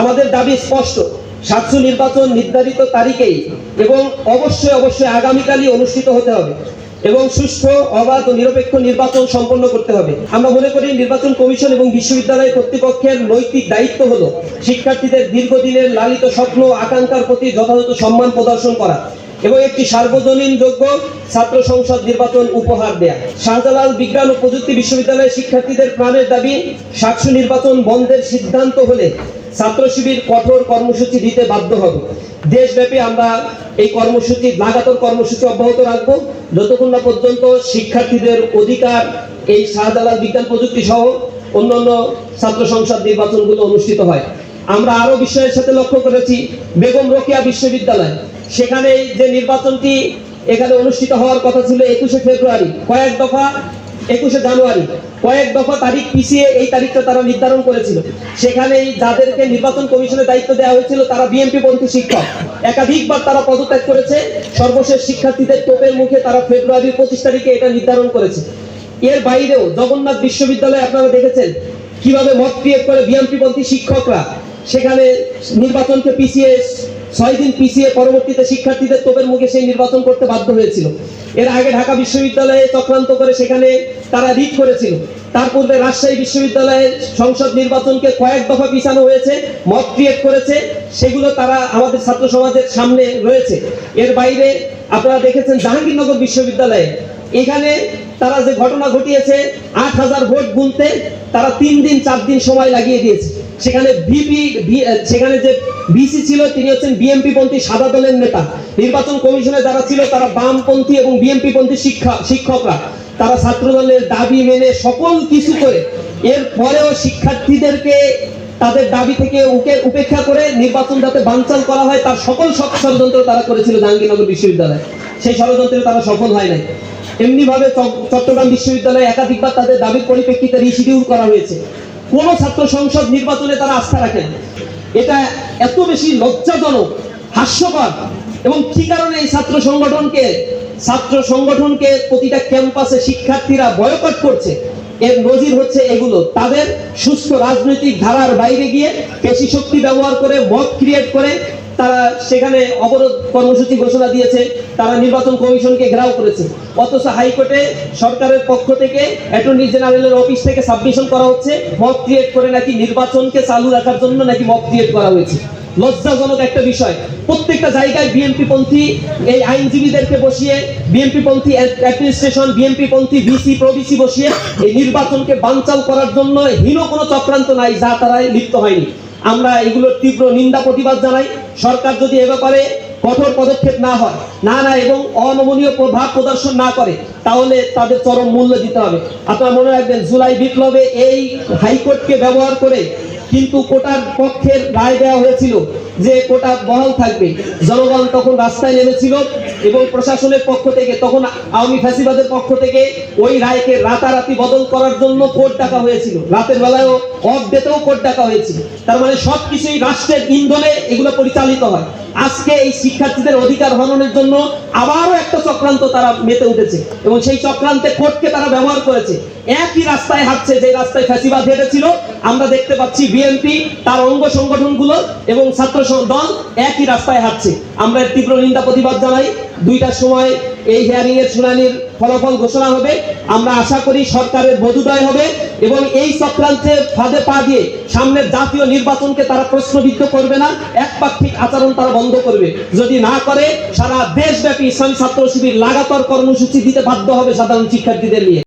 আমাদের দাবি স্পষ্ট। সাতশো নির্বাচন নির্ধারিত তারিখেই এবং অবশ্যই অবশ্যই আগামীকালই অনুষ্ঠিত হতে হবে এবং সুষ্ঠু, অবাধ ও নিরপেক্ষ নির্বাচন সম্পন্ন করতে হবে। আমরা মনে করি নির্বাচন কমিশন এবং বিশ্ববিদ্যালয় কর্তৃপক্ষের নৈতিক দায়িত্ব হলো শিক্ষার্থীদের দীর্ঘদিনের লালিত স্বপ্ন, আকাঙ্ক্ষার প্রতি যথাযথ সম্মান প্রদর্শন করা এবং একটি সার্বজনীন যোগ্য ছাত্র সংসদ নির্বাচন উপহার দেয়া। শাহজালাল বিজ্ঞান ও প্রযুক্তি বিশ্ববিদ্যালয়ের শিক্ষার্থীদের প্রাণের দাবি, সাতশো নির্বাচন বন্ধের সিদ্ধান্ত হলে ছাত্র শিবির কঠোর কর্মসূচি দিতে বাধ্য হবে। দেশব্যাপী আমরা এই কর্মসূচি, লাগাতার কর্মসূচি অব্যাহত রাখব। যতক্ষণ না পর্যন্ত শিক্ষার্থীদের অধিকার এই শাহজালাল বিজ্ঞান প্রযুক্তি সহ অন্যান্য ছাত্র সংসদ নির্বাচনগুলো অনুষ্ঠিত হয়। আমরা আরও বিষয়ের সাথে লক্ষ্য করেছি, বেগম রোকেয়া বিশ্ববিদ্যালয়। সেখানে যে নির্বাচনটি এখানে অনুষ্ঠিত হওয়ার কথা ছিল একুশে ফেব্রুয়ারি। কয়েক দফা একুশে জানুয়ারি, কয়েক দফা তারিখ পিছিয়ে এই তারিখটা তারা নির্ধারণ করেছিল। সেখানে যাদেরকে নির্বাচন কমিশনের দায়িত্ব দেওয়া হয়েছিল, তারা বিএনপি পন্থী শিক্ষক। একাধিকবার তারা পদত্যাগ করেছে। সর্বশেষ শিক্ষার্থীদের তোপের মুখে তারা ফেব্রুয়ারির পঁচিশ তারিখে এটা নির্ধারণ করেছে। এর বাইরেও জগন্নাথ বিশ্ববিদ্যালয়ে আপনারা দেখেছেন, কীভাবে মত ক্রিয়েট করে বিএনপি পন্থী শিক্ষকরা সেখানে নির্বাচনকে পিছিয়ে ছয় দিন পিছিয়ে পরবর্তীতে শিক্ষার্থীদের তোপের মুখে সেই নির্বাচন করতে বাধ্য হয়েছিল। এর আগে ঢাকা বিশ্ববিদ্যালয়ে চক্রান্ত করে সেখানে তারা রিট করেছিল। তার পূর্বে রাজশাহী বিশ্ববিদ্যালয়ের সংসদ নির্বাচনকে কয়েক দফা পিছানো হয়েছে, মত ক্রিয়েট করেছে, সেগুলো তারা আমাদের ছাত্র সমাজের সামনে রয়েছে। এর বাইরে আপনারা দেখেছেন জাহাঙ্গীরনগর বিশ্ববিদ্যালয়ে। এখানে তারা যে ঘটনা ঘটিয়েছে, আট হাজার ভোট গুনতে তারা তিন দিন, চার দিন সময় লাগিয়ে দিয়েছে। সেখানে ভিপি সেখানে যে বিসি ছিল, তিনি হচ্ছেন বিএমপি পন্থী সাদা দলের নেতা। নির্বাচন কমিশনে যারা ছিল, তারা বামপন্থী এবং বিএমপি পন্থী শিক্ষা, শিক্ষকরা। তারা ছাত্র দলের দাবি মেনে সকল কিছু করে, এর পরেও শিক্ষার্থীদেরকে তাদের দাবি থেকে উকে, উপেক্ষা করে নির্বাচন যাতে বানচাল করা হয়, তার সকল সব ষড়যন্ত্র তারা করেছিল জাহাঙ্গীরনগর বিশ্ববিদ্যালয়। সেই ষড়যন্ত্রে তারা সফল হয় নাই। এমনি ভাবে চট্টগ্রাম বিশ্ববিদ্যালয়ে একাধিকবার তাদের দাবির পরিপ্রেক্ষিতে রিশিডিউল করা হয়েছে। কোন ছাত্র সংসদ নির্বাচনে তারা আস্থা রাখেন এটা এত বেশি লজ্জাজনক, হাস্যকর এবং কি কারণে এই ছাত্র সংগঠনকে ছাত্র সংগঠনকে প্রতিটা ক্যাম্পাসে শিক্ষার্থীরা বয়কট করছে? এর নজির হচ্ছে এগুলো। তাদের সুস্থ রাজনৈতিক ধারার বাইরে গিয়ে পেশি শক্তি ব্যবহার করে মত ক্রিয়েট করে তারা সেখানে অবরোধ কর্মসূচি ঘোষণা দিয়েছে, তারা নির্বাচন কমিশনকে ঘেরাও করেছে। অথচ হাইকোর্টে সরকারের পক্ষ থেকে অ্যাটর্নি জেনারেলের অফিস থেকে সাবমিশন করা হচ্ছে মত ক্রিয়েট করে নাকি নির্বাচনকে চালু রাখার জন্য নাকি মত ক্রিয়েট করা হয়েছে। লজ্জাজনক একটা বিষয়। প্রত্যেকটা জায়গায় বিএনপি পন্থী, এই আইনজীবীদেরকে বসিয়ে বিএনপি পন্থী অ্যাডমিনিস্ট্রেশন, বিএনপি পন্থী বিসি প্রবিসি বসিয়ে এই নির্বাচনকে বানচাল করার জন্য হীন কোনো চক্রান্ত নাই, যা তারা লিপ্ত হয়নি। আমরা এগুলোর তীব্র নিন্দা, প্রতিবাদ জানাই। সরকার যদি এ ব্যাপারে কঠোর পদক্ষেপ না হয়, না না, এবং অনমনীয় প্রভাব প্রদর্শন না করে, তাহলে তাদের চরম মূল্য দিতে হবে। আপনারা মনে রাখবেন, জুলাই বিপ্লবে এই হাইকোর্টকে ব্যবহার করে কিন্তু কোটার পক্ষের রায় দেওয়া হয়েছিল যে কোটা বহাল থাকবে। জনগণ তখন রাস্তায় নেমেছিল। এবং প্রশাসনের পক্ষ থেকে, তখন আওয়ামী ফ্যাসিবাদের পক্ষ থেকে ওই রায়কে রাতারাতি বদল করার জন্য কোর্ট ডাকা হয়েছিল। রাতের বেলায়ও অফ ডেতেও কোর্ট ডাকা হয়েছিল। তার মানে সবকিছুই রাষ্ট্রের ইন্ধনে এগুলো পরিচালিত হয়। আজকে এই শিক্ষার্থীদের অধিকার হননের জন্য আবারও একটা চক্রান্ত তারা মেতে উঠেছে এবং সেই চক্রান্তে কোর্টকে তারা ব্যবহার করেছে। একই রাস্তায় হাঁটছে, যে রাস্তায় ফ্যাসিবাদ হেঁটেছিল আমরা দেখতে পাচ্ছি বিএনপি, তার অঙ্গ সংগঠনগুলো এবং ছাত্র দল একই রাস্তায় হাঁটছে। আমরা তীব্র নিন্দা, প্রতিবাদ জানাই। দুইটার সময় এই হিয়ারিং এর শুনানির ফলাফল ঘোষণা হবে। আমরা আশা করি সরকারের বধুদয় হবে এবং এই চক্রান্তে ফাঁদে পা দিয়ে সামনের জাতীয় নির্বাচনকে তারা প্রশ্নবিদ্ধ করবে না, একপাক্ষিক আচরণ তারা বন্ধ করবে। যদি না করে, সারা দেশব্যাপী ইসলামী ছাত্র শিবির লাগাতার কর্মসূচি দিতে বাধ্য হবে সাধারণ শিক্ষার্থীদের নিয়ে।